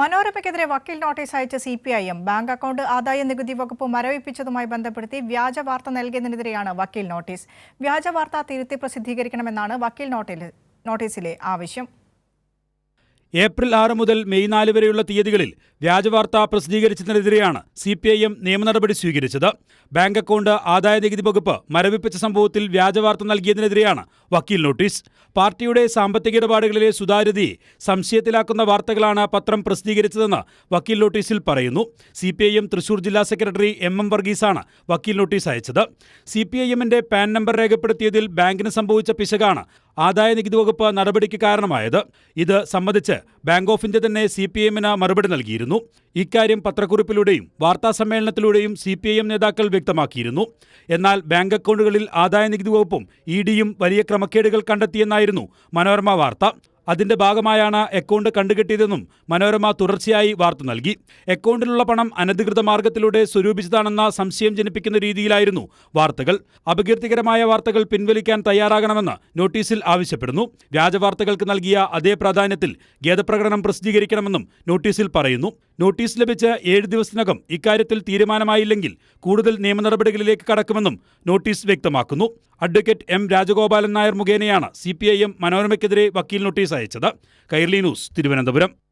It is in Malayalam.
മനോരമയ്ക്കെതിരെ വക്കീൽ നോട്ടീസ് അയച്ച C P I M bank account ആദായ നികുതി വകുപ്പ് മരവിപ്പിച്ചതുമായി ബന്ധപ്പെടുത്തി വ്യാജ വാർത്ത നൽകിയതിനെതിരെയാണ് വക്കീൽ നോട്ടീസ്. വ്യാജ വാർത്ത തിരുത്തി പ്രസിദ്ധീകരിക്കണമെന്നാണ് വക്കീൽ നോട്ടീസിലെ ആവശ്യം. ഏപ്രിൽ ആറ് മുതൽ മെയ് നാല് വരെയുള്ള തീയതികളിൽ വ്യാജവാർത്ത പ്രസിദ്ധീകരിച്ചതിനെതിരെയാണ് സി പി ഐ എം നിയമനടപടി സ്വീകരിച്ചത്. ബാങ്ക് അക്കൗണ്ട് ആദായ നികുതി വകുപ്പ് മരവിപ്പിച്ച സംഭവത്തിൽ വ്യാജവാർത്ത നൽകിയതിനെതിരെയാണ് വക്കീൽ നോട്ടീസ്. പാർട്ടിയുടെ സാമ്പത്തിക ഇടപാടുകളിലെ സുതാര്യതയെ സംശയത്തിലാക്കുന്ന വാർത്തകളാണ് പത്രം പ്രസിദ്ധീകരിച്ചതെന്ന് വക്കീൽ നോട്ടീസിൽ പറയുന്നു. C P I M Thrissur ജില്ലാ സെക്രട്ടറി എം എം വർഗീസാണ് വക്കീൽ നോട്ടീസ് അയച്ചത്. സി പി ഐ എമ്മിന്റെ പാൻ നമ്പർ രേഖപ്പെടുത്തിയതിൽ ബാങ്കിന് സംഭവിച്ച പിശകാണ് ആദായ നികുതി വകുപ്പ് നടപടിക്ക് കാരണമായത്. ഇത് സംബന്ധിച്ച് ബാങ്ക് ഓഫ് ഇന്ത്യ തന്നെ സി പി എമ്മിന് മറുപടി നൽകിയിരുന്നു. ഇക്കാര്യം പത്രക്കുറിപ്പിലൂടെയും വാർത്താ സമ്മേളനത്തിലൂടെയും സി പി ഐ എം നേതാക്കൾ വ്യക്തമാക്കിയിരുന്നു. എന്നാൽ ബാങ്ക് അക്കൗണ്ടുകളിൽ ആദായ നികുതി വകുപ്പും ഇ ഡിയും വലിയ ക്രമക്കേടുകൾ കണ്ടെത്തിയെന്നായിരുന്നു മനോരമ വാർത്ത. അതിന്റെ ഭാഗമായാണ് അക്കൗണ്ട് കണ്ടുകെട്ടിയതെന്നും മനോരമ തുടർച്ചയായി വാർത്ത നൽകി. അക്കൗണ്ടിലുള്ള പണം അനധികൃത മാർഗത്തിലൂടെ സ്വരൂപിച്ചതാണെന്ന സംശയം ജനിപ്പിക്കുന്ന രീതിയിലായിരുന്നു വാർത്തകൾ. അപകീർത്തികരമായ വാർത്തകൾ പിൻവലിക്കാൻ തയ്യാറാകണമെന്ന് നോട്ടീസിൽ ആവശ്യപ്പെടുന്നു. വ്യാജവാർത്തകൾക്ക് നൽകിയ അതേ പ്രാധാന്യത്തിൽ ഖേദപ്രകടനം പ്രസിദ്ധീകരിക്കണമെന്നും നോട്ടീസിൽ പറയുന്നു. നോട്ടീസ് ലഭിച്ച ഏഴ് ദിവസത്തിനകം ഇക്കാര്യത്തിൽ തീരുമാനമായില്ലെങ്കിൽ കൂടുതൽ നിയമ നടപടികളിലേക്ക് കടക്കുമെന്നും നോട്ടീസ് വ്യക്തമാക്കുന്നു. അഡ്വക്കേറ്റ് എം രാജഗോപാലൻ നായർ മുഖേനയാണ് സി പി ഐ എം മനോരമയ്ക്കെതിരെ വക്കീൽ നോട്ടീസ് അയച്ചത്. കൈർലി ന്യൂസ് തിരുവനന്തപുരം.